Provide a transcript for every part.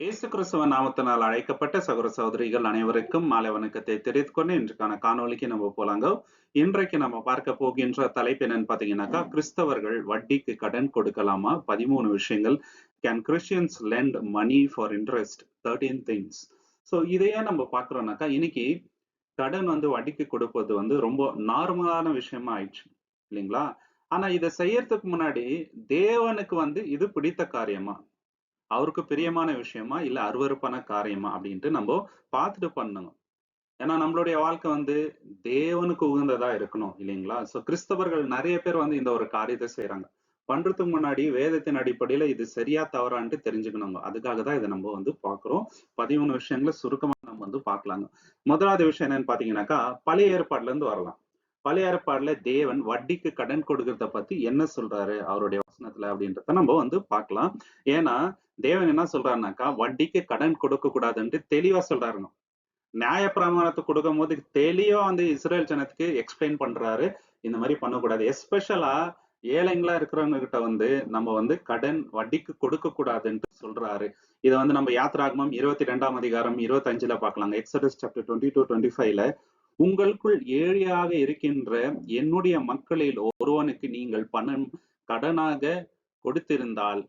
இயேசு கிறிஸ்துவ நாமத்தினால் அழைக்கப்பட்ட சகோர சகோதரிகள் அனைவருக்கும் மாலை வணக்கத்தை தெரிவித்துக் கொண்டு இன்றைக்கான காணொலிக்கு நம்ம போலாங்க. இன்றைக்கு நம்ம பார்க்க போகின்ற தலைப்பு என்னன்னு பாத்தீங்கன்னாக்கா கிறிஸ்தவர்கள் வட்டிக்கு கடன் கொடுக்கலாமா? பதிமூணு விஷயங்கள். Can Christians lend money for interest thirteen things so இதையே நம்ம பார்க்குறோம்னாக்கா இன்னைக்கு கடன் வந்து வட்டிக்கு கொடுப்பது வந்து ரொம்ப நார்மலான விஷயமா ஆயிடுச்சு. இல்லைங்களா? ஆனா இதை செய்யறதுக்கு முன்னாடி தேவனுக்கு வந்து இது பிடித்த காரியமா? அவருக்கு பிரியமான விஷயமா இல்ல அருவருப்பான காரியமா அப்படின்ட்டு நம்ம பார்த்துட்டு பண்ணணும். ஏன்னா நம்மளுடைய வாழ்க்கை வந்து தேவனுக்கு உகந்ததா இருக்கணும் இல்லைங்களா? சோ கிறிஸ்தவர்கள் நிறைய பேர் வந்து இந்த ஒரு காரியத்தை செய்யறாங்க பண்றதுக்கு முன்னாடி வேதத்தின் அடிப்படையில இது சரியா தவறான்ட்டு தெரிஞ்சுக்கணுங்க. அதுக்காக தான் இதை நம்ம வந்து பாக்குறோம் பதிமூணு விஷயங்களை சுருக்கமா நம்ம வந்து பாக்கலாங்க முதலாவது விஷயம் என்னன்னு பாத்தீங்கன்னாக்கா பழைய ஏற்பாடுல இருந்து வரலாம். பழைய ஏற்பாடுல தேவன் வட்டிக்கு கடன் கொடுக்கறத பத்தி என்ன சொல்றாரு? அவருடைய வசனத்துல அப்படின்றத நம்ம வந்து பார்க்கலாம். ஏன்னா தேவன் என்ன சொல்றாருனாக்கா வட்டிக்கு கடன் கொடுக்க கூடாதுன்ட்டு தெளிவா சொல்றாருங்க நியாய பிரமாணத்தை கொடுக்கும் போது தெளிவா வந்து இஸ்ரேல் ஜனத்துக்கு எக்ஸ்பிளைன் பண்றாரு. இந்த மாதிரி பண்ணக்கூடாது. எஸ்பெஷலா ஏழைங்களா இருக்கிறவங்க கிட்ட வந்து நம்ம வந்து கடன் வட்டிக்கு கொடுக்க கூடாதுன்ட்டு சொல்றாரு. இதை வந்து நம்ம யாத்ராகமம் இருபத்தி ரெண்டாம் அதிகாரம் இருபத்தி அஞ்சுல பாக்கலாங்க Exodus chapter twenty two twenty ஃபைவ்ல உங்களுக்குள் ஏழையாக இருக்கின்ற என்னுடைய மக்களில் ஒருவனுக்கு நீங்கள் பணம் கடனாக கொடுத்திருந்தால்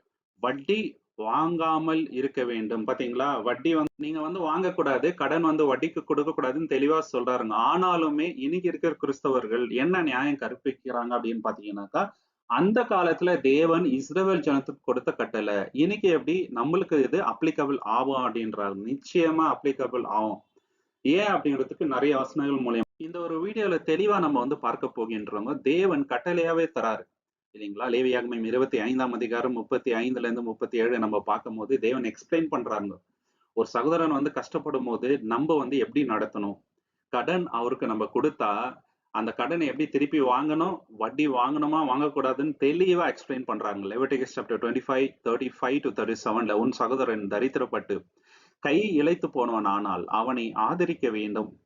வட்டி வாங்காமல் இருக்க வேண்டும். பாத்தீங்களா? வட்டி வந்து நீங்க வந்து வாங்கக்கூடாது கடன் வந்து வட்டிக்கு கொடுக்க கூடாதுன்னு தெளிவா சொல்றாருங்க. ஆனாலுமே இன்னைக்கு இருக்கிற கிறிஸ்தவர்கள் என்ன நியாயம் கற்பிக்கிறாங்க அப்படின்னு பாத்தீங்கன்னாக்கா அந்த காலத்துல தேவன் இஸ்ரேல் ஜனத்துக்கு கொடுத்த கட்டளை இன்னைக்கு எப்படி நம்மளுக்கு இது அப்ளிகபிள் ஆகும் அப்படின்றாரு நிச்சயமா அப்ளிகபிள் ஆகும். ஏன் அப்படிங்கிறதுக்கு நிறைய வசனங்கள் மூலியம். இந்த ஒரு வீடியோல தெளிவா நம்ம வந்து பார்க்க போகின்றவங்க தேவன் கட்டளையாவே தராரு. இல்லைங்களா? லேவியாகமம் இருபத்தி ஐந்தாம் அதிகாரம் முப்பத்தி ஐந்துல இருந்து முப்பத்தி ஏழு நம்ம பார்க்கும் போது தேவன் எக்ஸ்பிளைன் பண்றாங்க ஒரு சகோதரன் வந்து கஷ்டப்படும் போது நம்ம வந்து எப்படி நடத்தணும்? கடன் அவருக்கு நம்ம கொடுத்தா அந்த கடனை எப்படி திருப்பி வாங்கணும்? வட்டி வாங்கணுமா? வாங்கக்கூடாதுன்னு தெளிவா எக்ஸ்பிளைன் பண்றாங்க. Leviticus chapter twenty five thirty five to thirty செவன்ல உன் சகோதரன் தரித்திரப்பட்டு கை இழைத்து போனவன் ஆனால் அவனை ஆதரிக்க வேண்டும்.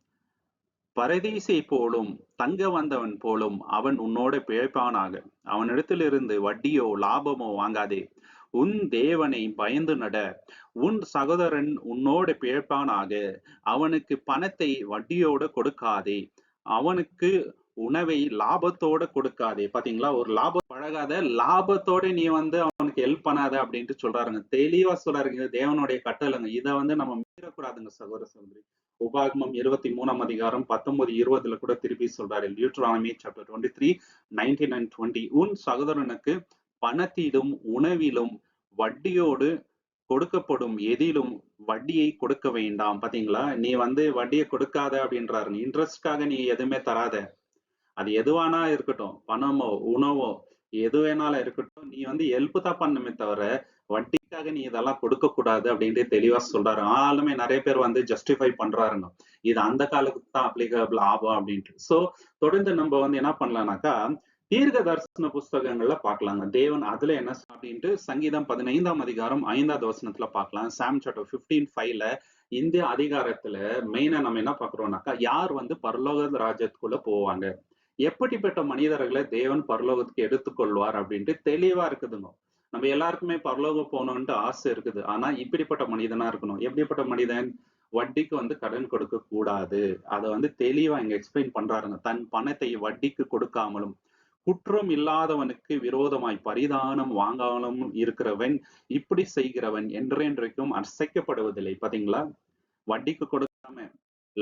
பரதீசை போலும் தங்க வந்தவன் போலும் அவன் உன்னோட பிழைப்பானாக. அவனிடத்திலிருந்து வட்டியோ லாபமோ வாங்காதே. உன் தேவனை பயந்து நட. உன் சகோதரன் உன்னோட பிழைப்பானாக. அவனுக்கு பணத்தை வட்டியோட கொடுக்காதே. அவனுக்கு உணவை லாபத்தோட கொடுக்காதே. பாத்தீங்களா? ஒரு லாபம் பழகாத லாபத்தோட நீ வந்து அவனுக்கு ஹெல்ப் பண்ணாத அப்படின்ட்டு சொல்றாருங்க. தெளிவா சொல்றாருங்க தேவனுடைய கட்டளைங்க. இதை வந்து நம்ம மீறக்கூடாதுங்க சகோதர சகோதரி. உபாகமம் இருபத்தி மூணாம் அதிகாரம் பத்தொன்பது இருபதுல கூட திருப்பி சொல்றாரு. Deuteronomy chapter twenty three nineteen and twenty உன் சகோதரனுக்கு பணத்திலும் உணவிலும் வட்டியோடு கொடுக்கப்படும் எதிலும் வட்டியை கொடுக்க வேண்டாம். பாத்தீங்களா? நீ வந்து வட்டியை கொடுக்காத அப்படின்றாரு இன்ட்ரெஸ்ட்காக நீ எதுவுமே தராத. அது எதுவானா இருக்கட்டும். பணமோ உணவோ எது வேணாலும் இருக்கட்டும் நீ வந்து ஹெல்ப் தான் பண்ணுமே தவிர வட்டிக்காக நீ இதெல்லாம் கொடுக்க கூடாது அப்படின்ட்டு தெளிவா சொல்றாரு. ஆளுமே நிறைய பேர் வந்து ஜஸ்டிஃபை பண்றாருங்க. இது அந்த காலத்துக்கு தான் அப்ளிகபிள் ஆகும் அப்படின்ட்டு. சோ தொடர்ந்து நம்ம வந்து என்ன பண்ணலாம்னாக்கா தீர்க்க தரிசன புஸ்தகங்கள்ல பாக்கலாங்க தேவன் அதுல என்ன அப்படின்ட்டு சங்கீதம் பதினைந்தாம் அதிகாரம் ஐந்தாவது வசனத்துல பாக்கலாம் சாம் சாட்டோ பிப்டீன் ஃபைவ்ல இந்த அதிகாரத்துல மெயினா நம்ம என்ன பாக்குறோம்னாக்கா யார் வந்து பரலோக ராஜ்யத்துக்குள்ள போவாங்க? எப்படிப்பட்ட மனிதர்களை தேவன் பரலோகத்துக்கு எடுத்துக்கொள்வார் அப்படின்ட்டு தெளிவா இருக்குதுங்க. நம்ம எல்லாருக்குமே பரலோகம் போகணும்ட்டு ஆசை இருக்குது. ஆனா இப்படிப்பட்ட மனிதனா இருக்கணும். எப்படிப்பட்ட மனிதன் வட்டிக்கு வந்து கடன் கொடுக்க கூடாது? அதை வந்து தெளிவா இங்க எக்ஸ்பிளைன் பண்றாருங்க. தன் பணத்தை வட்டிக்கு கொடுக்காமலும் குற்றம் இல்லாதவனுக்கு விரோதமாய் பரிதானம் வாங்காமலும் இருக்கிறவன் இப்படி செய்கிறவன் என்றென்றைக்கும் அசைக்கப்படுவதில்லை. பாத்தீங்களா? வட்டிக்கு கொடுக்காம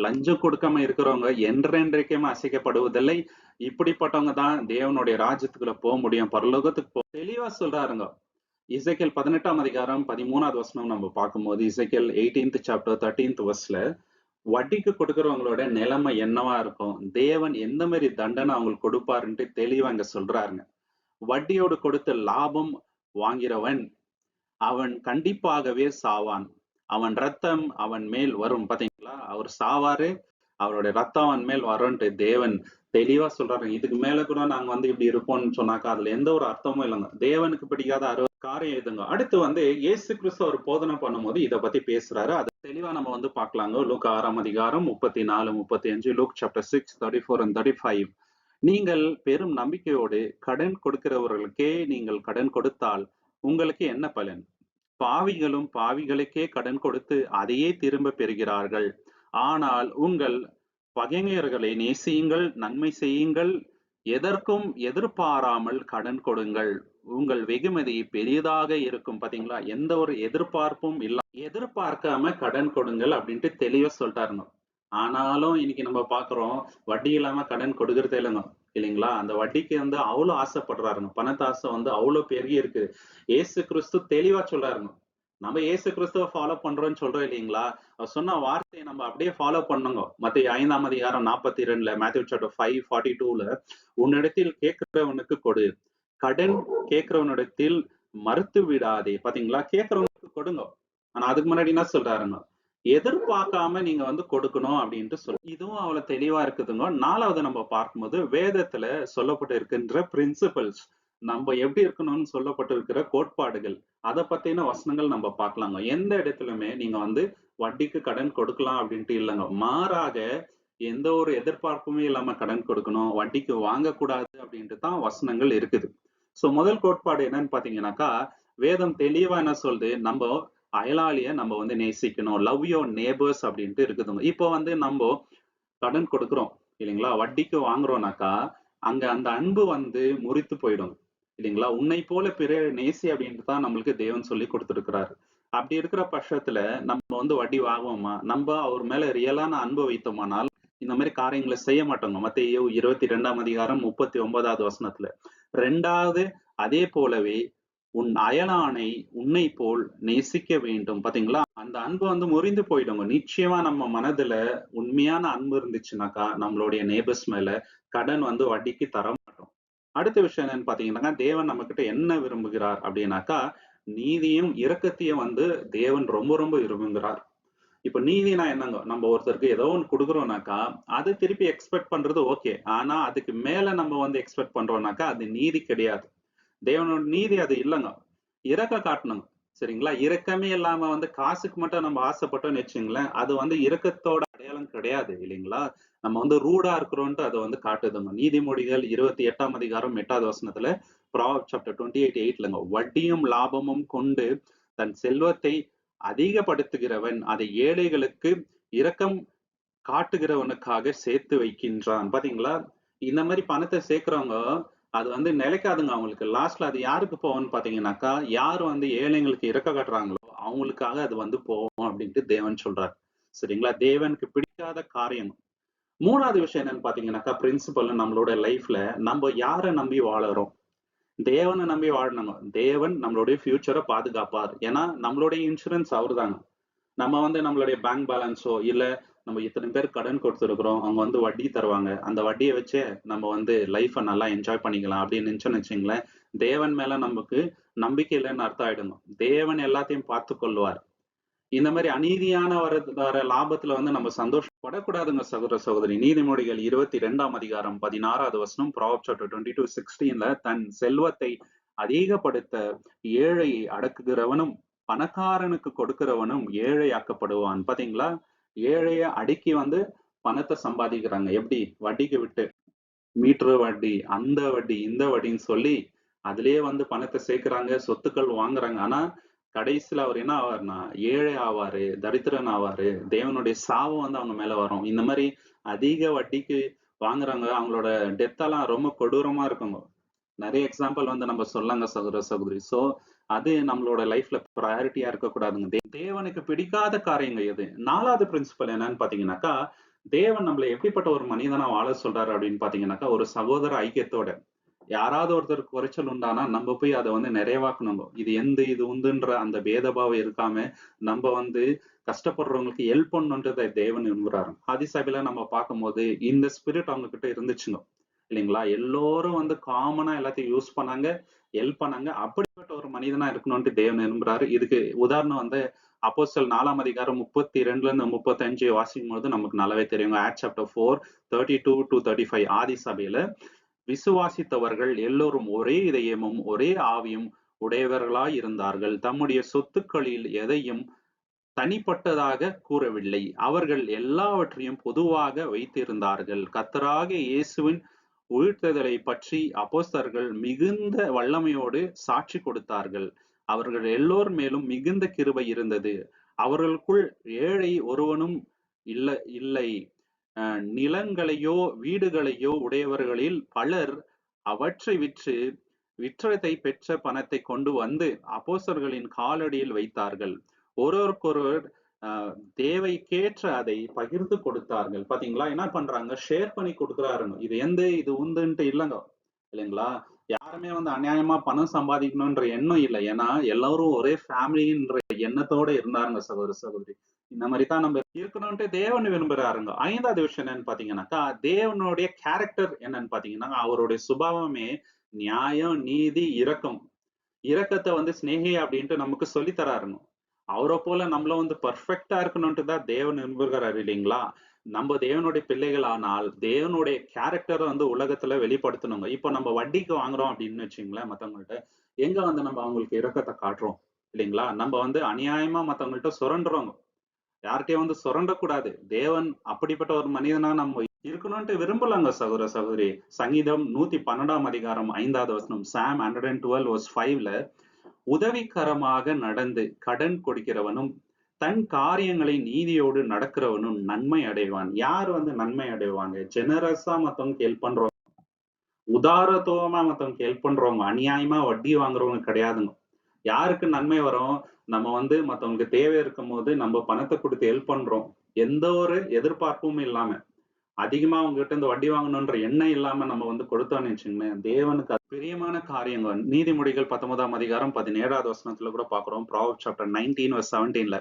லஞ்சம் கொடுக்காம இருக்கிறவங்க என்றென்றைக்கும் அசைக்கப்படுவதில்லை. இப்படிப்பட்டவங்க தான் தேவனுடைய ராஜ்யத்துக்குள்ள போக முடியும். பரலோகத்துக்கு போ தெளிவா சொல்றாருங்க. இசைக்கல் பதினெட்டாம் அதிகாரம் பதிமூணாவது வசனம் நம்ம பார்க்கும்போது இசைக்கல் எயிட்டீன்த் சாப்டர் தேர்ட்டீன்த் வர்ஸ்ல வட்டிக்கு கொடுக்கறவங்களோட நிலைமை என்னவா இருக்கும்? தேவன் எந்த மாதிரி தண்டனை அவங்களுக்கு கொடுப்பாருன்ட்டு தெளிவா இங்க சொல்றாருங்க. வட்டியோடு கொடுத்த லாபம் வாங்கிறவன் அவன் கண்டிப்பாகவே சாவான். அவன் ரத்தம் அவன் மேல் வரும். பாத்தீங்களா? அவர் சாவாரு அவருடைய ரத்தம் அவன் மேல் வரும்ன்ட்டு தேவன் தெளிவா சொல்றாரு. இதுக்கு மேல கூட நாங்க வந்து இப்படி இருப்போம்னு சொன்னாக்கா அதுல எந்த ஒரு அர்த்தமும் இல்லைங்க. தேவனுக்கு பிடிக்காத அறுபது காரியம் எதுங்க? அடுத்து வந்து இயேசு கிறிஸ்து அவர் போதனை பண்ணும்போது இதை பத்தி பேசுறாரு. அது தெளிவா நம்ம வந்து பாக்கலாங்க லூக் ஆறாம் அதிகாரம் முப்பத்தி நாலு முப்பத்தி அஞ்சு Luke chapter six thirty four and thirty five நீங்கள் பெரும் நம்பிக்கையோடு கடன் கொடுக்கிறவர்களுக்கே நீங்கள் கடன் கொடுத்தால் உங்களுக்கு என்ன பலன்? பாவிகளும் பாவிகளுக்கே கடன் கொடுத்து அதையே திரும்ப பெறுகிறார்கள். ஆனால் உங்கள் பகைஞர்களை நேசியுங்கள் நன்மை செய்யுங்கள். எதற்கும் எதிர்பாராமல் கடன் கொடுங்கள். உங்கள் வெகுமதி பெரியதாக இருக்கும் பாத்தீங்களா? எந்த ஒரு எதிர்பார்ப்பும் இல்ல எதிர்பார்க்காம கடன் கொடுங்கள் அப்படின்ட்டு தெளிவா சொல்லிட்டாருங்க. ஆனாலும் இன்னைக்கு நம்ம பாக்குறோம் வட்டி இல்லாம கடன் கொடுக்கறதே இல்லைங்க. இல்லைங்களா? அந்த வட்டிக்கு வந்து அவ்வளவு ஆசைப்படுறாருங்க. பணத்தாசை வந்து அவ்வளவு பெருகி இருக்கு. ஏசு கிறிஸ்து தெளிவா சொல்றாருங்க. நம்ம ஏசு கிறிஸ்துவ ஃபாலோ பண்றோம்னு சொல்றோம் இல்லைங்களா? அவர் சொன்ன வார்த்தையை நம்ம அப்படியே ஃபாலோ பண்ணுங்க. மற்ற ஐந்தாம் அதிகாரம் நாற்பத்தி ரெண்டுல மேத்யூ சாப்டர் ஃபைவ் ஃபார்ட்டி டூல உன்னிடத்தில் கேட்கிறவனுக்கு கொடு. கடன் கேட்கிறவனிடத்தில் மறுத்து விடாதே. பாத்தீங்களா? கேட்கிறவனுக்கு கொடுங்க. ஆனா அதுக்கு முன்னாடி என்ன சொல்றாருங்க? எதிர்பார்க்காம நீங்க வந்து கொடுக்கணும் அப்படின்ட்டு சொல்லி இதுவும் அவ்வளவு தெளிவா இருக்குதுங்க. நாலாவது நம்ம பார்க்கும்போது வேதத்துல சொல்லப்பட்டு இருக்கின்ற பிரின்சிபல்ஸ் நம்ம எப்படி இருக்கணும்னு சொல்லப்பட்டு இருக்கிற கோட்பாடுகள் அதை பத்தின வசனங்கள் நம்ம பார்க்கலாங்க. எந்த இடத்துலயுமே நீங்க வந்து வட்டிக்கு கடன் கொடுக்கலாம் அப்படின்ட்டு இல்லைங்க. மாறாக எந்த ஒரு எதிர்பார்ப்புமே இல்லாம கடன் கொடுக்கணும் வட்டிக்கு வாங்கக்கூடாது அப்படின்ட்டு தான் வசனங்கள் இருக்குது. சோ முதல் கோட்பாடு என்னன்னு பாத்தீங்கன்னாக்கா வேதம் தெளிவா என்ன சொல்லுது? நம்ம அயலாளிய நம்ம வந்து நேசிக்கணும். லவ் யோர் நேபர்ஸ் அப்படின்ட்டு இருக்குதுங்க இப்போ வந்து நம்ம கடன் கொடுக்குறோம் இல்லைங்களா? வட்டிக்கு வாங்குறோம்னாக்கா அங்க அந்த அன்பு வந்து முறித்து போயிடும் இல்லைங்களா? உன்னை போல பிற நேசி அப்படின்ட்டு தான் நம்மளுக்கு தேவன் சொல்லி கொடுத்துருக்கிறாரு. அப்படி இருக்கிற பட்சத்துல நம்ம வந்து வட்டி வாங்குவோமா? நம்ம அவர் மேல ரியலான அன்பு வைத்தோமானால் இந்த மாதிரி காரியங்களை செய்ய மாட்டோங்க. மத்திய இருபத்தி ரெண்டாம் அதிகாரம் முப்பத்தி ஒன்பதாவது வசனத்துல. ரெண்டாவது அதே போலவே உன் அயலானை உன்னை போல் நேசிக்க வேண்டும். பாத்தீங்களா? அந்த அன்பு வந்து முறிந்து போயிடுங்க. நிச்சயமா நம்ம மனதுல உண்மையான அன்பு இருந்துச்சுனாக்கா நம்மளுடைய நேபர்ஸ் மேல கடன் வந்து வட்டிக்கு தர மாட்டோம் அடுத்த விஷயம் என்னன்னு பாத்தீங்கன்னாக்கா தேவன் நம்ம கிட்ட என்ன விரும்புகிறார் அப்படின்னாக்கா நீதியும் இரக்கத்தையும் வந்து தேவன் ரொம்ப ரொம்ப விரும்புகிறார். இப்ப நீதினா என்னங்க? நம்ம ஒருத்தருக்கு ஏதோ ஒன்று கொடுக்குறோம்னாக்கா அது திருப்பி எக்ஸ்பெக்ட் பண்றது ஓகே ஆனா அதுக்கு மேல நம்ம வந்து எக்ஸ்பெக்ட் பண்றோம்னாக்கா அது நீதி கிடையாது. தேவனோட நீதி அது இல்லைங்க. இறக்க காட்டணுங்க சரிங்களா? இரக்கமே இல்லாம வந்து காசுக்கு மட்டும் நம்ம ஆசைப்பட்டோம்னு வச்சுங்களேன் அது வந்து இறக்கத்தோட அடையாளம் கிடையாது இல்லைங்களா? நம்ம வந்து ரூடா இருக்கிறோன்ட்டு அதை வந்து காட்டுதுங்க. நீதிமொழிகள் இருபத்தி எட்டாம் அதிகாரம் எட்டாவது வசனத்துல ப்ராப் சாப்டர் டுவெண்ட்டி எயிட் எயிட்லங்க வட்டியும் லாபமும் கொண்டு தன் செல்வத்தை அதிகப்படுத்துகிறவன் அதை ஏழைகளுக்கு இரக்கம் காட்டுகிறவனுக்காக சேர்த்து வைக்கின்றான். பாத்தீங்களா? இந்த மாதிரி பணத்தை சேர்க்கிறவங்க அது வந்து நிலைக்காதுங்க அவங்களுக்கு. லாஸ்ட்ல அது யாருக்கு போகும்னு பாத்தீங்கன்னாக்கா யார் வந்து ஏழைங்களுக்கு இறக்க காட்டுறாங்களோ அவங்களுக்காக அது வந்து போகும் அப்படின்ட்டு தேவன் சொல்றாரு. சரிங்களா? தேவனுக்கு பிடிக்காத காரியம் மூணாவது விஷயம் என்னன்னு பாத்தீங்கன்னாக்கா பிரின்சிபல் நம்மளோட லைஃப்ல நம்ம யாரை நம்பி வாழறோம்? தேவனை நம்பி வாழணுங்க. தேவன் நம்மளுடைய ஃபியூச்சரை பாதுகாப்பார். ஏன்னா நம்மளுடைய இன்சூரன்ஸ் அவர் தாங்க நம்ம வந்து நம்மளுடைய பேங்க் பேலன்ஸோ இல்ல நம்ம இத்தனை பேர் கடன் கொடுத்துருக்குறோம் அவங்க வந்து வட்டி தருவாங்க. அந்த வட்டியை வச்சே நம்ம வந்து லைஃப்பை நல்லா என்ஜாய் பண்ணிக்கலாம் அப்படின்னு நினச்சோன்னு வச்சுங்களேன் தேவன் மேல நமக்கு நம்பிக்கை இல்லைன்னு அர்த்தம் ஆயிடுங்க தேவன் எல்லாத்தையும் பார்த்து கொள்வார் இந்த மாதிரி அநீதியான வர வர லாபத்துல வந்து நம்ம சந்தோஷப்படக்கூடாதுங்க சகோதர சகோதரி. நீதிமொழிகள் இருபத்தி ரெண்டாம் அதிகாரம் பதினாறாவது வசனம் ப்ராப் சாப்டர் டுவெண்ட்டி டூ சிக்ஸ்டீன்ல தன் செல்வத்தை அதிகப்படுத்த ஏழை அடக்குகிறவனும் பணக்காரனுக்கு கொடுக்கிறவனும் ஏழையாக்கப்படுவான். பாத்தீங்களா? ஏழைய அடுக்கி வந்து பணத்தை சம்பாதிக்கிறாங்க. எப்படி? வட்டிக்கு விட்டு. மீட்டர் வட்டி அந்த வட்டி இந்த வட்டின்னு சொல்லி அதுலயே வந்து பணத்தை சேர்க்கிறாங்க சொத்துக்கள் வாங்குறாங்க. ஆனா கடைசியில அவர் என்ன ஆவார்னா ஏழை ஆவாரு தரித்திரன் ஆவாரு தேவனுடைய சாபம் வந்து அவங்க மேல வரும். இந்த மாதிரி அதிக வட்டிக்கு வாங்குறாங்க. அவங்களோட டெத்தெல்லாம் ரொம்ப கொடூரமா இருக்குங்க. நிறைய எக்ஸாம்பிள் வந்து நம்ம சொல்லாங்க சகோதர சகோதரி. சோ அது நம்மளோட லைஃப்ல ப்ரையாரிட்டியா இருக்கக்கூடாதுங்க. தேவனுக்கு பிடிக்காத காரியங்க எது? நாலாவது பிரின்சிபல் என்னன்னு பாத்தீங்கன்னாக்கா தேவன் நம்மளை எப்படிப்பட்ட ஒரு மனிதனா வாழ சொல்றாரு அப்படின்னு பாத்தீங்கன்னாக்கா ஒரு சகோதர ஐக்கியத்தோட. யாராவது ஒருத்தர் குறைச்சல் உண்டானா நம்ம போய் அதை வந்து நிறைவாக்கணுங்க. இது எந்த இது உண்டுன்ற அந்த பேதபாவம் இருக்காம நம்ம வந்து கஷ்டப்படுறவங்களுக்கு ஹெல்ப் பண்ணுன்றதை தேவன் விரும்புறாரு. ஆதிசபையில நம்ம பார்க்கும்போது இந்த ஸ்பிரிட் அவங்க கிட்ட இருந்துச்சுங்க. இல்லைங்களா? எல்லோரும் வந்து காமனா எல்லாத்தையும் யூஸ் பண்ணாங்க ஹெல்ப் பண்ணாங்க. அப்படி ஒரு மனிதனா இருக்கணும்ட்டு தேவன் விரும்புறாரு. இதுக்கு உதாரணம் வந்து அப்போசல் நாலாம் அதிகாரம் முப்பத்தி ரெண்டுல இருந்து முப்பத்தஞ்சு வாசிக்கும் போது நமக்கு நல்லாவே தெரியும். Add chapter four thirty two to thirty five ஆதி சபையில விசுவாசித்தவர்கள் எல்லோரும் ஒரே இதயமும் ஒரே ஆவியும் உடையவர்களாய் இருந்தார்கள். தம்முடைய சொத்துக்களில் எதையும் தனிப்பட்டதாக கூறவில்லை. அவர்கள் எல்லாவற்றையும் பொதுவாக வைத்திருந்தார்கள். கத்தராக இயேசுவின் உயிர்த்தெழுதலை பற்றி அப்போஸ்தர்கள் மிகுந்த வல்லமையோடு சாட்சி கொடுத்தார்கள். அவர்கள் எல்லோர் மேலும் மிகுந்த கிருபை இருந்தது. அவர்களுக்குள் ஏழை ஒருவனும் இல்ல இல்லை. அஹ் நிலங்களையோ வீடுகளையோ உடையவர்களில் பலர் அவற்றை விற்று விற்றத்தை பெற்ற பணத்தை கொண்டு வந்து அப்போசர்களின் காலடியில் வைத்தார்கள். ஒருவருக்கொருவர் தேவைக்கேற்ற அதை பகிர்ந்து கொடுத்தார்கள். பாத்தீங்களா? என்ன பண்றாங்க? ஷேர் பண்ணி கொடுக்குறாருங்க. இது எந்த இது உண்டுன்ட்டு இல்லைங்க. இல்லைங்களா? யாருமே வந்து அநியாயமா பணம் சம்பாதிக்கணும்ன்ற எண்ணம் இல்லை. ஏன்னா எல்லாரும் ஒரே ஃபேமிலின்ற எண்ணத்தோட இருந்தாருங்க சகோதர சகோதரி. இந்த மாதிரி தான் நம்ம இருக்கணும்ட்டு தேவன் விரும்புறாருங்க. ஐந்தாவது விஷயம் என்னன்னு பாத்தீங்கன்னாக்கா தேவனுடைய கேரக்டர் என்னன்னு பாத்தீங்கன்னா அவருடைய சுபாவமே நியாயம் நீதி இரக்கம். இரக்கத்தை வந்து சிநேகி அப்படின்ட்டு நமக்கு சொல்லி தராருங்க. அவரை போல நம்மள வந்து பர்ஃபெக்டா இருக்கணும்ட்டு தான் தேவன் விரும்புகிறாரு இல்லைங்களா? நம்ம தேவனுடைய பிள்ளைகள் ஆனால் தேவனுடைய கேரக்டரை வந்து உலகத்துல வெளிப்படுத்தணுங்க. இப்போ நம்ம வட்டிக்கு வாங்குறோம் அப்படின்னு வச்சுங்களேன் மத்தவங்கள்ட்ட எங்க வந்து நம்ம அவங்களுக்கு இரக்கத்தை காட்டுறோம் இல்லைங்களா? நம்ம வந்து அநியாயமா மத்தவங்கள்ட்ட சுரண்டுறோங்க. யார்கிட்டயும் வந்து சுரண்டக்கூடாது. தேவன் அப்படிப்பட்ட ஒரு மனிதனா நம்ம இருக்கணும்ட்டு விரும்பலாங்க சகோதர சகோதரி. சங்கீதம் நூத்தி பன்னெண்டாம் அதிகாரம் ஐந்தாவது வசனம் Psalm hundred and twelve verse ஃபைவ்ல உதவிகரமாக நடந்து கடன் கொடுக்கிறவனும் தன் காரியங்களை நீதியோடு நடக்கிறவனும் நன்மை அடைவான். யார் வந்து நன்மை அடைவாங்க? ஜெனரஸா மத்தவங்க ஹெல்ப் பண்றவங்க. உதாரத்துவமா மத்தவங்க ஹெல்ப் பண்றவங்க அநியாயமா வட்டி வாங்குறவங்க கிடையாதுங்க. யாருக்கு நன்மை வரும்? நம்ம வந்து மத்தவங்களுக்கு தேவை இருக்கும் போது நம்ம பணத்தை கொடுத்து ஹெல்ப் பண்றோம். எந்த ஒரு எதிர்பார்ப்பும் இல்லாம. அதிகமா அவங்க கிட்ட இருந்து வட்டி வாங்கணுன்ற எண்ணம் இல்லாம நம்ம வந்து கொடுத்தோம்னு வச்சுங்களேன் தேவனுக்கு பிரியமான காரியங்கள் நீதிமொழிகள் பத்தொன்பதாம் அதிகாரம் பதினேழாவது வசனத்துல கூட பாக்குறோம் ப்ராவப் சாப்டர் நைன்டீன் செவன்டீன்ல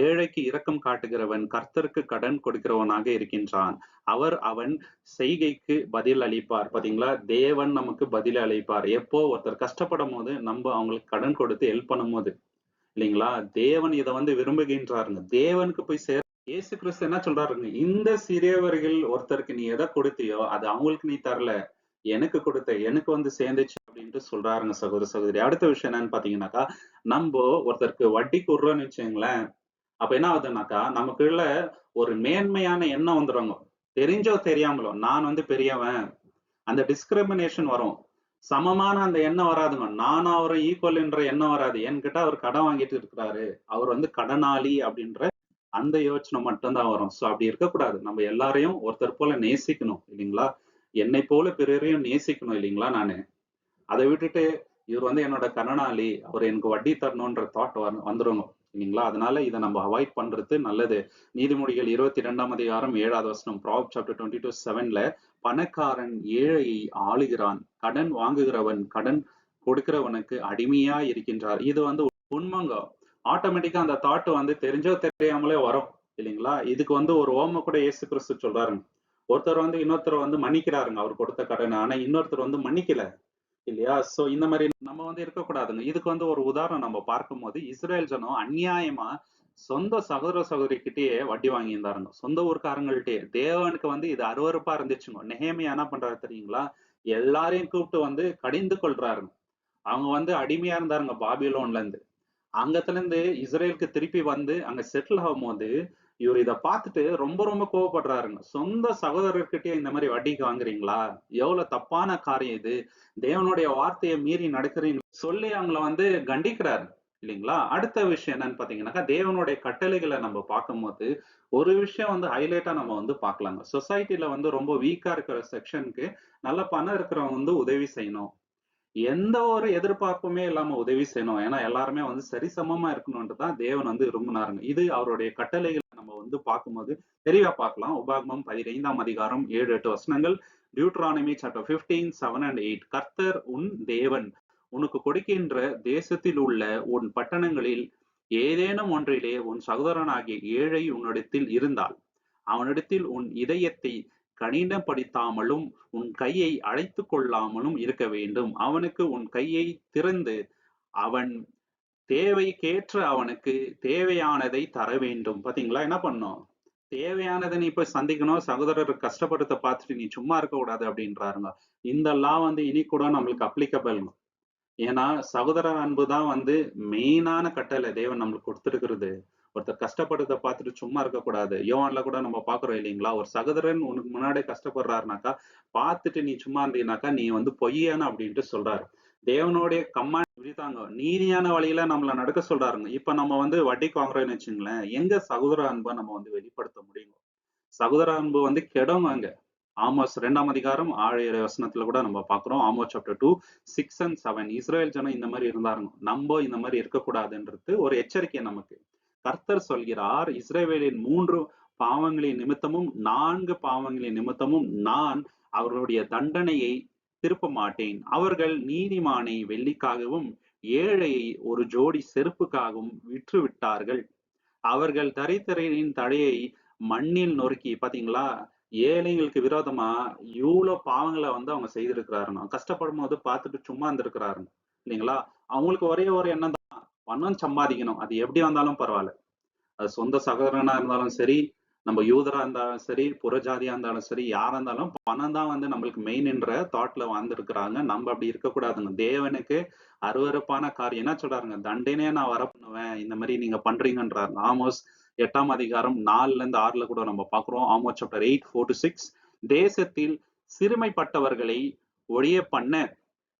ஏழைக்கு இரக்கம் காட்டுகிறவன் கர்த்தருக்கு கடன் கொடுக்கிறவனாக இருக்கின்றான். அவர் அவன் செய்கைக்கு பதில் அளிப்பார். பாத்தீங்களா? தேவன் நமக்கு பதில் அளிப்பார். எப்போ ஒருத்தர் கஷ்டப்படும் போது நம்ம அவங்களுக்கு கடன் கொடுத்து ஹெல்ப் பண்ணும் போது இல்லைங்களா? தேவன் இதை வந்து விரும்புகின்றாருங்க. தேவனுக்கு போய் சேர இயேசு கிறிஸ்து என்ன சொல்றாருங்க? இந்த சிறியவர்கள் ஒருத்தருக்கு நீ எதை கொடுத்தியோ அது அவங்களுக்கு நீ தரல. எனக்கு கொடுத்த எனக்கு வந்து சேர்ந்துச்சு அப்படின்ட்டு சொல்றாருங்க சகோதர சகோதரி. அடுத்த விஷயம் என்னன்னு பாத்தீங்கன்னாக்கா நம்ம ஒருத்தருக்கு வட்டி கொடுறோம்னு வச்சுங்களேன் அப்ப என்ன ஆகுதுனாக்கா நமக்குள்ள ஒரு மேன்மையான எண்ணம் வந்துடுறாங்க தெரிஞ்சோ தெரியாமலோ நான் வந்து பெரியவன். அந்த டிஸ்கிரிமினேஷன் வரும். சமமான அந்த எண்ணம் வராதுங்க. நானும் அவரும் ஈக்குவல் என்ற எண்ணம் வராது. என்கிட்ட அவர் கடன் வாங்கிட்டு இருக்கிறாரு. அவர் வந்து கடனாளி அப்படின்ற அந்த யோசனை மட்டும்தான் வரும். ஸோ அப்படி இருக்கக்கூடாது. நம்ம எல்லாரையும் ஒருத்தர் போல நேசிக்கணும் இல்லைங்களா? என்னை போல பிறரையும் நேசிக்கணும் இல்லைங்களா நானு? அதை விட்டுட்டு இவர் வந்து என்னோட கடனாளி அவர் எனக்கு வட்டி தரணுன்ற தாட் வந்துருங்க இல்லைங்களா? அதனால இதை நம்ம அவாய்ட் பண்றது நல்லது. நீதிமொழிகள் இருபத்தி ரெண்டாம் அதிகாரம் ஏழாவது வசனம் ப்ராப் சாப்டர் டுவெண்ட்டி டூ செவன்ல பணக்காரன் ஏழையை ஆளுகிறான் கடன் வாங்குகிறவன் கடன் கொடுக்கிறவனுக்கு அடிமையா இருக்கின்றார் இது வந்து உண்மைங்க. ஆட்டோமேட்டிக்கா அந்த தாட் வந்து தெரிஞ்சோ தெரியாமலே வரும் இல்லைங்களா? இதுக்கு வந்து ஒரு ஓம கூட இயேசு கிறிஸ்து சொல்றாருங்க ஒருத்தர் வந்து இன்னொருத்தர் வந்து மன்னிக்கிறாருங்க அவர் கொடுத்த கடனை. ஆனா இன்னொருத்தர் வந்து மன்னிக்கல இல்லையா? சோ இந்த மாதிரி நம்ம வந்து இருக்கக்கூடாதுங்க. இதுக்கு வந்து ஒரு உதாரணம் நம்ம பார்க்கும் போது இஸ்ரேல் ஜனம் அநியாயமா சொந்த சகோதர சகோதரிக்கிட்டேயே வட்டி வாங்கியிருந்தாருங்க. சொந்த ஊர்க்காரங்கள்ட்டே தேவனுக்கு வந்து இது அருவறுப்பா இருந்துச்சுங்க. நெஹேமியா என்ன பண்றாரு தெரியுங்களா? எல்லாரையும் கூப்பிட்டு வந்து கடிந்து கொள்றாருங்க. அவங்க வந்து அடிமையா இருந்தாருங்க பாபிலோன்ல இருந்து. அங்கத்துல இருந்து இஸ்ரேலுக்கு திருப்பி வந்து அங்க செட்டில் ஆகும் போது இவர் இதை பார்த்துட்டு ரொம்ப ரொம்ப கோவப்படுறாருங்க. சொந்த சகோதரர்கிட்டயே இந்த மாதிரி வட்டிக்கு வாங்குறீங்களா? எவ்வளவு தப்பான காரியம் இது. தேவனுடைய வார்த்தையை மீறி நடக்கிறீங்க. சொல்லி அவங்கள வந்து கண்டிக்கிறாரு. இல்லைங்களா? அடுத்த விஷயம் என்னன்னு பாத்தீங்கன்னாக்கா தேவனுடைய கட்டளைகளை நம்ம பார்க்கும்போது ஒரு விஷயம் வந்து ஹைலைட்டா நம்ம வந்து பார்க்கலாங்க. சொசைட்டில வந்து ரொம்ப வீக்கா இருக்கிற செக்ஷனுக்கு நல்ல பணம் இருக்கிறவங்க வந்து உதவி செய்யணும். எந்த ஒரு எதிர்பார்ப்புமே இல்லாம உதவி செய்யணும். ஏன்னா எல்லாருமே வந்து சரிசமமா இருக்கணும்ன்ட்டு தான் தேவன் வந்து விரும்பினாருங்க. இது அவருடைய கட்டளைகளை நம்ம வந்து பார்க்கும்போது தெளிவா பார்க்கலாம். உபாகமம் பதினைந்தாம் அதிகாரம் ஏழு எட்டு வசனங்கள். Deuteronomy chapter fifteen seven and eight கர்த்தர் உன் தேவன் உனக்கு கொடுக்கின்ற தேசத்தில் உள்ள உன் பட்டணங்களில் ஏதேனும் ஒன்றிலே உன் சகோதரனாகிய ஏழை உன்னிடத்தில் இருந்தால் அவனிடத்தில் உன் இதயத்தை கடினப்படுத்தாமலும் உன் கையை அழைத்து கொள்ளாமலும் இருக்க வேண்டும். அவனுக்கு உன் கையை திறந்து அவன் தேவைக்கேற்ற அவனுக்கு தேவையானதை தர வேண்டும். பாத்தீங்களா? என்ன பண்ணும் தேவையானதை நீ போய் சந்திக்கணும். சகோதரர் கஷ்டப்படுத்த பார்த்துட்டு நீ சும்மா இருக்க கூடாது அப்படின்றாருங்க. இந்த லா வந்து இனி கூட நம்மளுக்கு அப்ளிகபிள் ஏன்னா சகோதர அன்பு தான் வந்து மெயினான கட்டளை. தேவன் நம்மளுக்கு கொடுத்துருக்கிறது. ஒருத்தர் கஷ்டப்படுறத பார்த்துட்டு சும்மா இருக்கக்கூடாது. யோவான்ல கூட நம்ம பாக்குறோம் இல்லைங்களா? ஒரு சகோதரன் உனக்கு முன்னாடி கஷ்டப்படுறாருனாக்கா பார்த்துட்டு நீ சும்மா இருந்தீங்கனாக்கா நீ வந்து பொய்யான அப்படின்ட்டு சொல்றாரு. தேவனுடைய கம்மா இப்படித்தாங்க நீதியான வழியில நம்மள நடக்க சொல்றாருங்க. இப்ப நம்ம வந்து வட்டிக்கு வாங்குறோம்னு வச்சுங்களேன் எங்க சகோதர அன்பை நம்ம வந்து வெளிப்படுத்த முடியும்? சகோதர அன்பு வந்து கெடும் அங்க. ஆமோஸ் ரெண்டாம் அதிகாரம் ஆழியர் வசனத்துல கூட நம்ம பாக்குறோம் Amos chapter two six and seven Israel ஜனம் இந்த மாதிரி இருந்தாருங்க. நம்ம இந்த மாதிரி இருக்கக்கூடாதுன்றது ஒரு எச்சரிக்கை நமக்கு. கர்த்தர் சொல்கிறார் இஸ்ரேவேலின் மூன்று பாவங்களின் நிமித்தமும் நான்கு பாவங்களின் நிமித்தமும் நான் அவர்களுடைய தண்டனையை திருப்ப மாட்டேன் அவர்கள் நீதிமானை வெள்ளிக்காகவும் ஏழையை ஒரு ஜோடி செருப்புக்காகவும் விற்று விட்டார்கள் அவர்கள் தரித்திரையின் தடையை மண்ணில் நொறுக்கி பாத்தீங்களா? ஏழைங்களுக்கு விரோதமா இவ்வளோ பாவங்களை வந்து அவங்க செய்திருக்கிறாருங்க கஷ்டப்படும் போது பார்த்துட்டு சும்மா இருந்திருக்கிறாருன்னு. இல்லைங்களா? அவங்களுக்கு ஒரே ஒரு எண்ணம் பணம் சம்பாதிக்கணும். அது எப்படி வந்தாலும் பரவாயில்ல. அது சொந்த சகோதரனா இருந்தாலும் சரி நம்ம யூதரா இருந்தாலும் சரி புறஜாதியா இருந்தாலும் சரி யாரா இருந்தாலும் பணம் தான் வந்து நம்மளுக்கு மெயின்ன்ற தாட்ல வந்திருக்கிறாங்க நம்ம அப்படி இருக்கக்கூடாதுங்க. தேவனுக்கு அருவருப்பான காரியம். என்ன சொல்றாருங்க? தண்டனையே நான் வர பண்ணுவேன். இந்த மாதிரி நீங்க பண்றீங்கன்றாரு. ஆமோஸ் எட்டாம் அதிகாரம் நாலுல இருந்து ஆறுல கூட நம்ம பாக்குறோம் Amos chapter eight four to six தேசத்தில் சிறுமைப்பட்டவர்களை ஒழிய பண்ண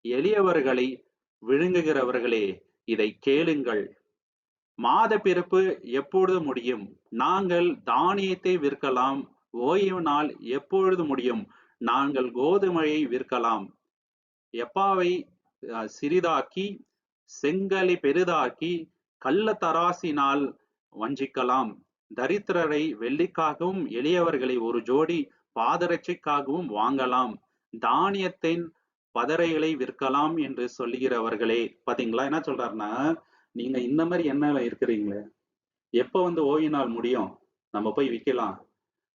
எளியவர்களை விழுங்குகிறவர்களே இதை கேளுங்கள். மாத பிறப்பு எப்பொழுது முடியும்? நாங்கள் தானியத்தை விற்கலாம். ஓய்வு நாள் எப்பொழுது முடியும்? நாங்கள் கோதுமையை விற்கலாம். எப்பாவை? அஹ், சிறிதாக்கி செங்கலை பெரிதாக்கி கள்ள தராசினால் வஞ்சிக்கலாம். தரித்திரரை வெள்ளிக்காகவும் எளியவர்களை ஒரு ஜோடி பாதரட்சிக்காகவும் வாங்கலாம். தானியத்தின் பதரைகளை விற்கலாம் என்று சொல்லுகிறவர்களே பாத்தீங்களா? என்ன சொல்றாருன்னா நீங்க இந்த மாதிரி என்ன இருக்கிறீங்களே எப்ப வந்து ஓய்வு நாள் முடியும்? நம்ம போய் விற்கலாம்.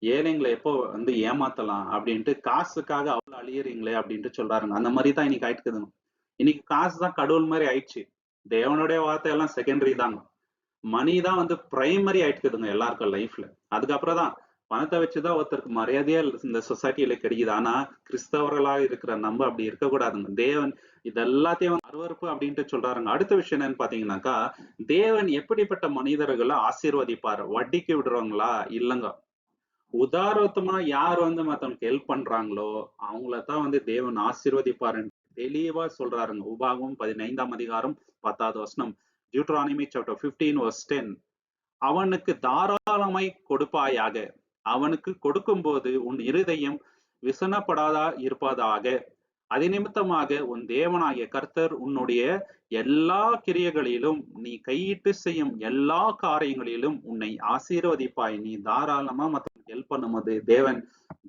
ஏழைங்களை எப்போ வந்து ஏமாத்தலாம் அப்படின்ட்டு காசுக்காக அவ்வளவு அழியறீங்களே அப்படின்ட்டு சொல்றாருங்க. அந்த மாதிரி தான் இன்னைக்கு ஆயிட்டுக்குதுங்க இன்னைக்கு காசு தான் கடவுள் மாதிரி ஆயிடுச்சு. தேவனுடைய வார்த்தை எல்லாம் செகண்டரி தாங்க. மணி தான் வந்து பிரைமரி ஆயிட்டுக்குதுங்க எல்லாருக்கும் லைஃப்ல அதுக்கப்புறம் தான் பணத்தை வச்சுதான் ஒருத்தருக்கு மரியாதையா இந்த சொசைட்டில கிடைக்குது. ஆனா கிறிஸ்தவர்களா இருக்கிற நம்ம அப்படி இருக்கக்கூடாதுங்க. தேவன் இதெல்லாத்தையும் அருவறுப்பு அருவருப்பு அப்படின்ட்டு சொல்றாருங்க. அடுத்த விஷயம் என்னன்னு பாத்தீங்கன்னாக்கா தேவன் எப்படிப்பட்ட மனிதர்களை ஆசீர்வதிப்பார்? வட்டிக்கு விடுறவங்களா? இல்லைங்க. உதாரணமா யார் வந்து மத்தவங்களுக்கு ஹெல்ப் பண்றாங்களோ அவங்கள தான் வந்து தேவன் ஆசீர்வதிப்பாருன்னு தெளிவா சொல்றாருங்க. உபாகம் பதினைந்தாம் அதிகாரம் பத்தாவது வசனம். Deuteronomy chapter fifteen verse ten அவனுக்கு தாராளமாய் கொடுப்பாயாக. அவனுக்கு கொடுக்கும்போது உன் இருதயம் விசனப்படாதா இருப்பதாக. அதை நிமித்தமாக உன் தேவனாகிய கர்த்தர் உன்னுடைய எல்லா கிரியைகளிலும் நீ கையிட்டு செய்யும் எல்லா காரியங்களிலும் உன்னை ஆசீர்வதிப்பாய். நீ தாராளமா மத்தவங்களுக்கு ஹெல்ப் பண்ணும்போது தேவன்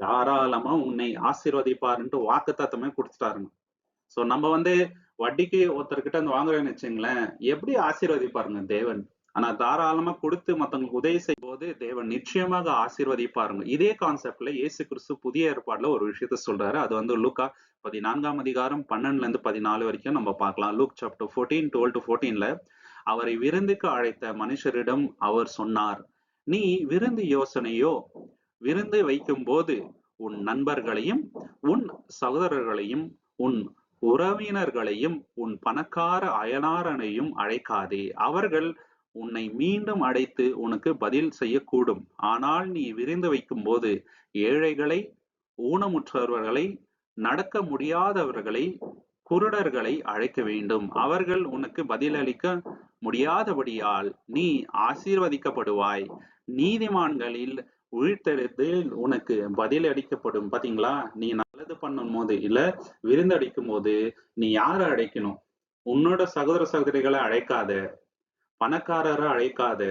தாராளமா உன்னை ஆசீர்வதிப்பாருன்ட்டு வாக்கு தத்தமே கொடுத்துட்டாருங்க. சோ நம்ம வந்து வட்டிக்கு ஒருத்தர்கிட்ட வந்து வாங்குறேன்னு வச்சுங்களேன் எப்படி ஆசீர்வதிப்பாருங்க தேவன்? ஆனா தாராளமா கொடுத்து மத்தவங்களுக்கு உதவி செய்யும் போது தேவன் நிச்சயமாக ஆசீர்வதிப்பாருங்க. இதே கான்செப்ட்ல இயேசு கிறிஸ்து புதிய ஏற்பாடுல ஒரு விஷயத்த சொல்றாரு. அது வந்து லூக்கா பதினான்காம் அதிகாரம் பன்னெண்டுல இருந்து பதினாலு வரைக்கும் நம்ம பார்க்கலாம். Luke chapter fourteen twelve to ஃபோர்டீன்ல அவரை விருந்துக்கு அழைத்த மனுஷரிடம் அவர் சொன்னார் நீ விருந்து யோசனையோ விருந்து வைக்கும் போது உன் நண்பர்களையும் உன் சகோதரர்களையும் உன் உறவினர்களையும் உன் பணக்கார அயனாரனையும் அழைக்காதே. அவர்கள் உன்னை மீண்டும் அழைத்து உனக்கு பதில் செய்யக்கூடும். ஆனால் நீ விருந்து வைக்கும் போது ஏழைகளை ஊனமுற்றவர்களை நடக்க முடியாதவர்களை குருடர்களை அழைக்க வேண்டும். அவர்கள் உனக்கு பதிலளிக்க முடியாதபடியால் நீ ஆசீர்வதிக்கப்படுவாய். நீதிமான்களில் உயிர்த்தெழுத்தில் உனக்கு பதில் அளிக்கப்படும் பாத்தீங்களா? நீ நல்லது பண்ணும் போது இல்ல விருந்தடிக்கும் போது நீ யாரை அழைக்கணும்? உன்னோட சகோதர சகோதரிகளை அழைக்காத. பணக்காரரை அழைக்காத.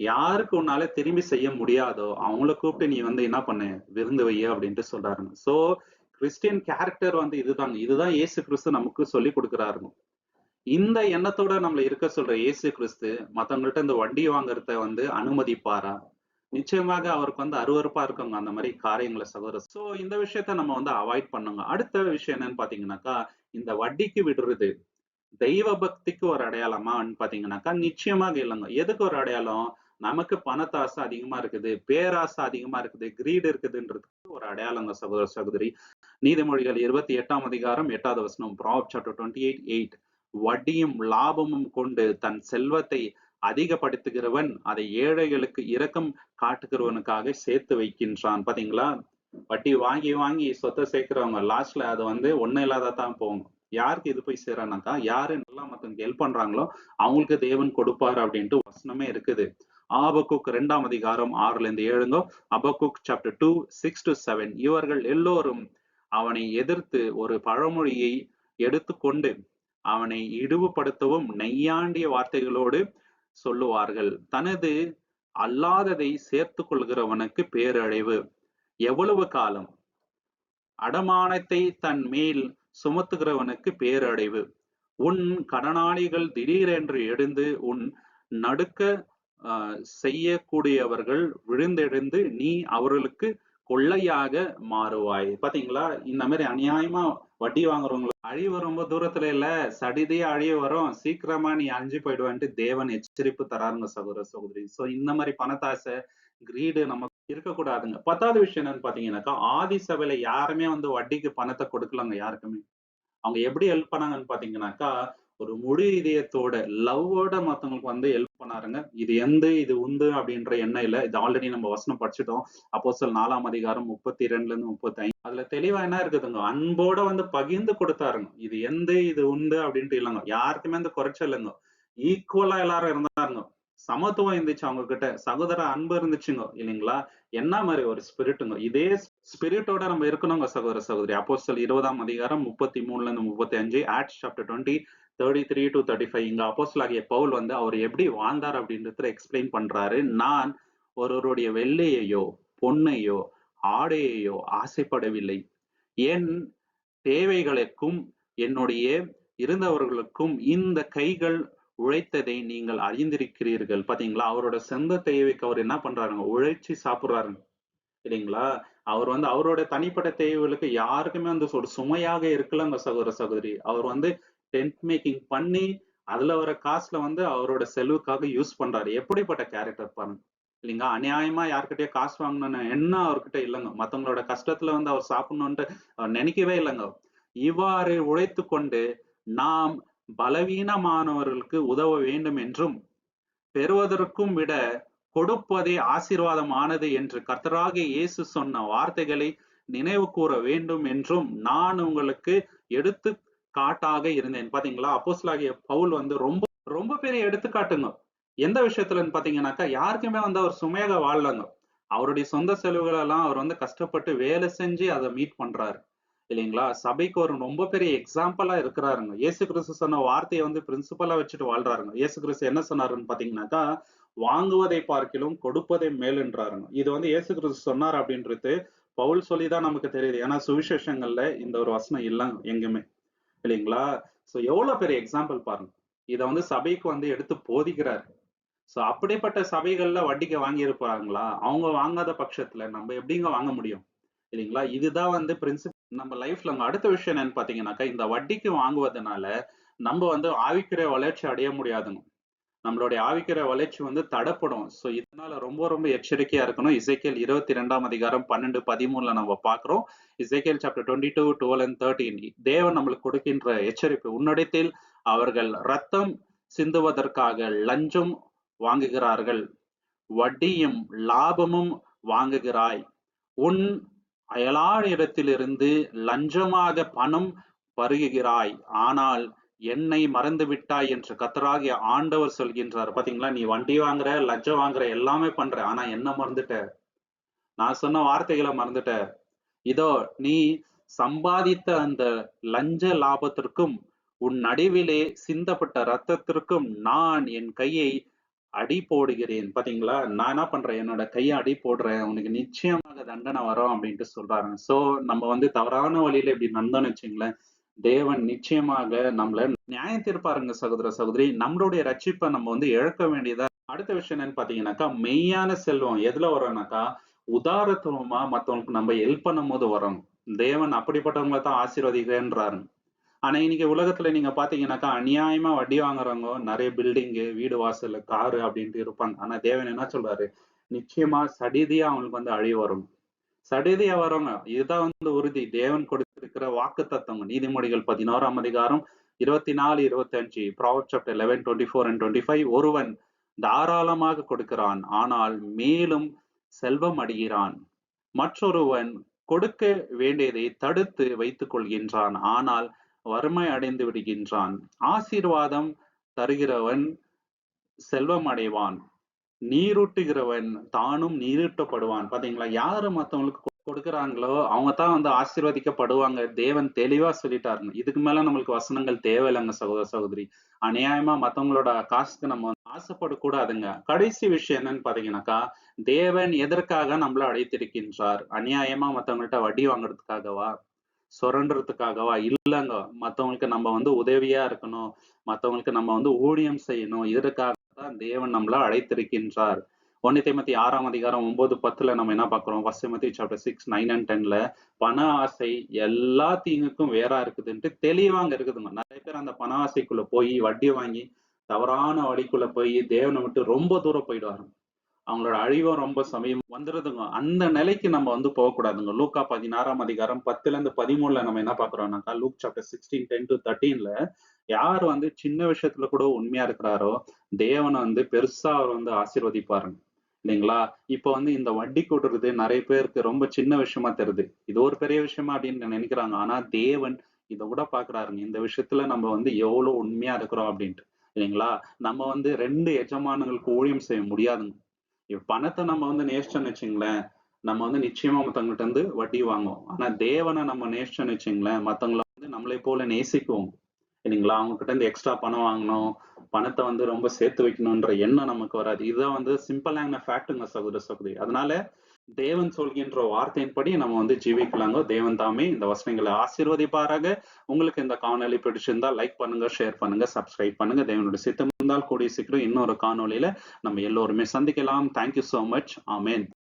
யாருக்கு உன்னால திரும்பி செய்ய முடியாதோ அவங்கள கூப்பிட்டு நீ வந்து என்ன பண்ணு? விருந்து வைய அப்படின்ட்டு சொல்றாருங்க. சோ கிறிஸ்டியன் கேரக்டர் வந்து இதுதாங்க. இதுதான் இயேசு கிறிஸ்து நமக்கு சொல்லி கொடுக்குறாருங்க. இந்த எண்ணத்தோட நம்மள இருக்க சொல்ற இயேசு கிறிஸ்து மத்தவங்கள்ட்ட இந்த வண்டி வாங்குறத வந்து அனுமதிப்பாரா? நிச்சயமாக அவருக்கு வந்து அருவருப்பா இருக்கவங்க அந்த மாதிரி காரியங்களை சகோதர. சோ இந்த விஷயத்த நம்ம வந்து அவாய்ட் பண்ணுங்க. அடுத்த விஷயம் என்னன்னு பாத்தீங்கன்னாக்கா இந்த வட்டிக்கு விடுறது. தெய்வ பக்திக்கு ஒரு அடையாளமான்னு பாத்தீங்கன்னாக்கா நிச்சயமாக இல்லைங்க. எதுக்கு ஒரு அடையாளம்? நமக்கு பணத்தாசை அதிகமா இருக்குது பேராசை அதிகமா இருக்குது கிரீடு இருக்குதுன்றதுக்கு ஒரு அடையாளங்க சகோதர சகோதரி. நீதிமொழிகள் இருபத்தி எட்டாம் அதிகாரம் எட்டாவது வசனம் Prov chapter twenty eight eight வட்டியும் லாபமும் கொண்டு தன் செல்வத்தை அதிகப்படுத்துகிறவன் அதை ஏழைகளுக்கு இரக்கம் காட்டுகிறவனுக்காக சேர்த்து வைக்கின்றான். பாத்தீங்களா? வட்டி வாங்கி வாங்கி சொத்தை சேர்க்கிறவங்க லாஸ்ட்ல அது வந்து ஒன்னும் இல்லாத தான் போகும். யாருக்கு இது போய் சேரனாக்கா யாரு நல்லா மத்தவங்க ஹெல்ப் பண்றாங்களோ அவங்களுக்கு தேவன் கொடுப்பாரு அப்படின்ட்டு வசனமே இருக்குது. ஆபகுக் ரெண்டாம் அதிகாரம் ஆறுல இருந்து ஏழுங்கோ Habakkuk chapter two six to seven இவர்கள் எல்லோரும் அவனை எதிர்த்து ஒரு பழமொழியை எடுத்துக்கொண்டு அவனை இழிவுபடுத்தவும் நெய்யாண்டிய வார்த்தைகளோடு சொல்லுவார்கள். தனது அல்லாததை சேர்த்து கொள்கிறவனுக்கு பேரழிவு. எவ்வளவு காலம்? அடமானத்தை தன் மேல் சுமத்துகிறவனுக்கு பேரடைவு. உன் கடனாளிகள் திடீரென்று எழுந்து உன் நடுக்க செய்யக்கூடியவர்கள் விழுந்தெழுந்து நீ அவர்களுக்கு கொள்ளையாக மாறுவாய். பாத்தீங்களா? இந்த மாதிரி அநியாயமா வட்டி வாங்குறவங்களுக்கு அழிவு ரொம்ப தூரத்துல இல்ல. சடிதியா அழிவு வரும். சீக்கிரமா நீ அழிஞ்சு போயிடுவான்ட்டு தேவன் எச்சரிப்பு தராருங்க சகோதர சகோதரி. சோ இந்த மாதிரி பணத்தாசை கிரீடு நமக்கு இருக்கக்கூடாதுங்க. பத்தாவது விஷயம் என்னன்னு பாத்தீங்கன்னாக்கா ஆதி சபையில யாருமே வந்து வட்டிக்கு பணத்தை கொடுக்கலங்க யாருக்குமே. அவங்க எப்படி ஹெல்ப் பண்ணாங்கன்னு பாத்தீங்கன்னாக்கா ஒரு முழு இதயத்தோட லவ்வோட மத்தவங்களுக்கு வந்து ஹெல்ப் பண்ணாருங்க. இது எந்த இது உண்டு அப்படின்ற எண்ணம் இல்லை. இது ஆல்ரெடி நம்ம வசனம் படிச்சுட்டோம். அப்போ சொல் நாலாம் அதிகாரம் முப்பத்தி ரெண்டுல இருந்து முப்பத்தி ஐந்து அதுல தெளிவா என்ன இருக்குதுங்க? அன்போட வந்து பகிர்ந்து கொடுத்தாருங்க. இது எந்த இது உண்டு அப்படின்ட்டு இல்லைங்க. யாருக்குமே அந்த குறைச்சல் இல்லைங்க. ஈக்குவலா எல்லாரும் இருந்தாருங்க. சமத்துவம் இருந்துச்சு அவங்க கிட்ட சகோதர அன்பு இருந்துச்சுங்க இல்லைங்களா? என்ன மாதிரி ஒரு ஸ்பிரிட்டுங்க இதே ஸ்பிரிட்டோட நம்ம இருக்கணுங்க சகோதர சகோதரி. அப்போஸ்தலர் இருபதாம் அதிகாரம் முப்பத்தி மூணுல இருந்து முப்பத்தி அஞ்சு add chapter twenty thirty three to thirty five இங்க அப்போஸ்டல் ஆகிய பவுல் வந்து அவர் எப்படி வாழ்ந்தார் அப்படின்றத எக்ஸ்பிளைன் பண்றாரு. நான் ஒருவருடைய வெள்ளையையோ பொன்னையோ ஆடையையோ ஆசைப்படவில்லை. என் தேவைகளுக்கும் என்னுடைய இருந்தவர்களுக்கும் இந்த கைகள் உழைத்ததை நீங்கள் அறிந்திருக்கிறீர்கள். பாத்தீங்களா? அவரோட சொந்த தேவைக்கு அவர் என்ன பண்றாருங்க? உழைச்சி சாப்பிடுறாருங்க. இல்லைங்களா? அவர் வந்து அவரோட தனிப்பட்ட தேவைகளுக்கு யாருக்குமே வந்து ஒரு சுமையாக இருக்கலங்க சகோதர சகோதரி. அவர் வந்து டென்ட் மேக்கிங் பண்ணி அதுல வர காசுல வந்து அவரோட செலவுக்காக யூஸ் பண்றாரு. எப்படிப்பட்ட கேரக்டர் பாருங்க. இல்லைங்களா? அநியாயமா யார்கிட்டயோ காசு வாங்கணும்னு என்ன அவர்கிட்ட இல்லைங்க. மத்தவங்களோட கஷ்டத்துல வந்து அவர் சாப்பிடணும்ன்ட்டு அவர் நினைக்கவே இல்லைங்க. இவ்வாறு உழைத்து கொண்டு நாம் பலவீனமானவர்களுக்கு உதவ வேண்டும் என்றும் பெறுவதற்கும் விட கொடுப்பதே ஆசீர்வாதமானது என்று கர்த்தராக இயேசு சொன்ன வார்த்தைகளை நினைவு கூற வேண்டும் என்றும் நான் உங்களுக்கு எடுத்து காட்டாக இருந்தேன். பாத்தீங்களா? அப்போஸ்லாகிய பவுல் வந்து ரொம்ப ரொம்ப பெரிய எடுத்துக்காட்டுங்க. எந்த விஷயத்துலன்னு பாத்தீங்கன்னாக்கா யாருக்குமே வந்து அவர் சுமையாக வாழலங்க. அவருடைய சொந்த செலவுகள் எல்லாம் அவர் வந்து கஷ்டப்பட்டு வேலை செஞ்சு அதை மீட் பண்றாரு. இல்லைங்களா? சபைக்கு ஒரு ரொம்ப பெரிய எக்ஸாம்பிளா இருக்கிறாருங்க. இயேசு கிறிஸ்து சொன்ன வார்த்தையை வந்து பிரின்சிபலா வச்சுட்டு வாழ்றாருங்க. இயேசு கிறிஸ்து என்ன சொன்னாருன்னு பாத்தீங்கன்னாக்கா வாங்குவதை பார்க்கிலும் கொடுப்பதை மேலுன்றாருங்க. இது வந்து இயேசு கிறிஸ்து சொன்னார் அப்படின்றது பவுல் சொல்லிதான் நமக்கு தெரியுது. ஏன்னா சுவிசேஷங்கள்ல இந்த ஒரு வசனம் இல்லைங்க எங்குமே இல்லைங்களா? சோ எவ்வளவு பெரிய எக்ஸாம்பிள் பாருங்க. இத வந்து சபைக்கு வந்து எடுத்து போதிக்கிறாரு. சோ அப்படிப்பட்ட சபைகள்ல வட்டிக்கு வாங்கி இருப்பாங்களா அவங்க வாங்காத பட்சத்துல நம்ம எப்படிங்க வாங்க முடியும்? இல்லைங்களா? இதுதான் வந்து பிரின்சிபல் நம்ம லைஃப்ல அடுத்த விஷயம் என்னன்னு பாத்தீங்கன்னாக்கா இந்த வட்டிக்கு வாங்குவதனால நம்ம வந்து ஆவிக்கிற வளர்ச்சி அடைய முடியாதுங்க. நம்மளுடைய ஆவிக்கிற வளர்ச்சி வந்து தடப்படும். ஸோ இதனால ரொம்ப ரொம்ப எச்சரிக்கையா இருக்கணும். இசைக்கேல் இருபத்தி ரெண்டாம் அதிகாரம் பன்னெண்டு பதிமூணுல நம்ம பாக்குறோம். Ezekiel chapter twenty two twelve and thirteen தேவன் நம்மளுக்கு கொடுக்கின்ற எச்சரிப்பு. உன்னிடத்தில் அவர்கள் ரத்தம் சிந்துவதற்காக லஞ்சம் வாங்குகிறார்கள். வட்டியும் லாபமும் வாங்குகிறாய். உன் அயலாரிடத்திலிருந்து லஞ்சமாக பணம் பருகுகிறாய் ஆனால் என்னை மறந்து விட்டாய் என்று கத்தராகிய ஆண்டவர் சொல்கின்றார். பாத்தீங்களா? நீ வண்டி வாங்குற லஞ்சம் வாங்குற எல்லாமே பண்ற. ஆனா என்ன மறந்துட்ட? நான் சொன்ன வார்த்தைகளை மறந்துட்ட. இதோ நீ சம்பாதித்த அந்த லஞ்ச லாபத்திற்கும் உன் நடுவிலே சிந்தப்பட்ட ரத்தத்திற்கும் நான் என் கையை அடி போடுகிறேன். பாத்தீங்களா? நான் என்ன பண்றேன்? என்னோட கையை அடி போடுறேன். உனக்கு நிச்சயமாக தண்டனை வரும் அப்படின்ட்டு சொல்றாங்க. சோ நம்ம வந்து தவறான வழியில இப்படி நடந்தோம்னு வச்சுங்களேன் தேவன் நிச்சயமாக நம்மள நியாயம் தீர்ப்பாருங்க சகோதர சகோதரி. நம்மளுடைய ரட்சிப்பை நம்ம வந்து இழக்க வேண்டியதா? அடுத்த விஷயம் என்னன்னு பாத்தீங்கன்னாக்கா மெய்யான செல்வம். எதுல வரும்னாக்கா உதாரத்துவமா மத்தவங்களுக்கு நம்ம ஹெல்ப் பண்ணும் போது வரும். தேவன் அப்படிப்பட்டவங்களை தான் ஆசீர்வதிக்கிறேன்றாரு. ஆனா இன்னைக்கு உலகத்துல நீங்க பாத்தீங்கன்னாக்கா அநியாயமா வட்டி வாங்குறவங்க நிறைய பில்டிங்கு வீடு வாசல் காரு அப்படின்ட்டு இருப்பாங்க. ஆனா தேவன் என்ன சொல்றாரு? நிச்சயமா சடிதியா அவங்களுக்கு வந்து அழிவு வரும். சடிதியா வரவங்க இதுதான் வந்து உறுதி. தேவன் கொடுத்திருக்கிற வாக்கு தத்துவம். நீதிமொழிகள் பதினோராம் அதிகாரம் இருபத்தி நாலு இருபத்தி அஞ்சு Proverbs chapter eleven twenty four and twenty five ஒருவன் தாராளமாக கொடுக்கிறான் ஆனால் மேலும் செல்வம் அடைகிறான். மற்றொருவன் கொடுக்க வேண்டியதை தடுத்து வைத்துக் கொள்கின்றான். ஆனால் வறுமை அடைந்து விடுகின்றான். ஆசீர்வாதம் தருகிறவன் செல்வம் அடைவான். நீரூட்டுகிறவன் தானும் நீரூட்டப்படுவான். பாத்தீங்களா? யாரு மத்தவங்களுக்கு கொடுக்குறாங்களோ அவங்க தான் வந்து ஆசீர்வதிக்கப்படுவாங்க. தேவன் தெளிவா சொல்லிட்டாரு இதுக்கு மேல நம்மளுக்கு வசனங்கள் தேவையில்லைங்க சகோதர சகோதரி. அநியாயமா மத்தவங்களோட காசுக்கு நம்ம ஆசைப்படக்கூடாதுங்க. கடைசி விஷயம் என்னன்னு பாத்தீங்கன்னாக்கா தேவன் எதற்காக நம்மள அழைத்திருக்கின்றார் அநியாயமா மத்தவங்கள்ட்ட வட்டி வாங்குறதுக்காகவா? சுரண்டுறதுக்காகவா? இல்லைங்க. மத்தவங்களுக்கு நம்ம வந்து உதவியா இருக்கணும். மத்தவங்களுக்கு நம்ம வந்து ஊழியம் செய்யணும். இதற்காக தான் தேவன் நம்மள அழைத்திருக்கின்றார். ஒன்னு தேமத்தி ஆறாம் அதிகாரம் ஒன்பது பத்துல நம்ம என்ன பாக்குறோம் வசமதி Matthew chapter six nine and டென்ல பண ஆசை எல்லா தீங்குக்கும் வேறா இருக்குதுன்ட்டு தெளிவாங்க இருக்குதுங்க. நிறைய பேர் அந்த பண ஆசைக்குள்ள போய் வட்டி வாங்கி தவறான வழிக்குள்ள போய் தேவனை விட்டு ரொம்ப தூரம் போயிடுவாங்க அவங்களோட அழிவும் ரொம்ப சமயம் வந்துடுதுங்க அந்த நிலைக்கு நம்ம வந்து போகக்கூடாதுங்க. லூக்கா பதினாறாம் அதிகாரம் பத்துல இருந்து பதிமூணுல நம்ம என்ன பாக்குறோம்னாக்கா Luke chapter sixteen ten to தேர்ட்டீன்ல யார் வந்து சின்ன விஷயத்துல கூட உண்மையா இருக்கிறாரோ தேவனை வந்து பெருசா அவர் வந்து ஆசீர்வதிப்பாருங்க. இல்லைங்களா? இப்ப வந்து இந்த வட்டி கூட்டுறது நிறைய பேருக்கு ரொம்ப சின்ன விஷயமா தெரியுது. இது ஒரு பெரிய விஷயமா அப்படின்னு நினைக்கிறாங்க. ஆனா தேவன் இதை கூட பாக்குறாருங்க இந்த விஷயத்துல நம்ம வந்து எவ்வளவு உண்மையா இருக்கிறோம் அப்படின்ட்டு. இல்லைங்களா? நம்ம வந்து ரெண்டு எஜமானங்களுக்கு ஊழியம் செய்ய முடியாதுங்க. இப்ப பணத்தை நம்ம வந்து நேசிச்சோம்னு வச்சுங்களேன் நம்ம வந்து நிச்சயமா மத்தவங்ககிட்ட இருந்து வட்டி வாங்குவோம். ஆனா தேவனை நம்ம நேசிச்சோம்னு வச்சுங்களேன் மத்தவங்கள வந்து நம்மளை போல நேசிக்குவோம் இல்லைங்களா? அவங்க கிட்ட இருந்து எக்ஸ்ட்ரா பணம் வாங்கணும் பணத்தை வந்து ரொம்ப சேர்த்து வைக்கணும்ன்ற எண்ணம் நமக்கு வராது. இதுதான் வந்து சிம்பிளான ஃபேக்ட்டுங்க சகோதர சகோதரி. அதனால தேவன் சொல்கின்ற வார்த்தையின்படி நம்ம வந்து ஜீவிக்கலாங்க. தேவன் தாமே இந்த வசனங்களை ஆசீர்வதிப்பாராக. உங்களுக்கு இந்த காணொலி பிடிச்சிருந்தா லைக் பண்ணுங்க ஷேர் பண்ணுங்க சப்ஸ்கிரைப் பண்ணுங்க. தேவனுடைய சித்தம் இருந்தால் கூடிய சீக்கிரம் இன்னொரு காணொலியில நம்ம எல்லோருமே சந்திக்கலாம். தேங்க்யூ சோ மச் ஆமேன்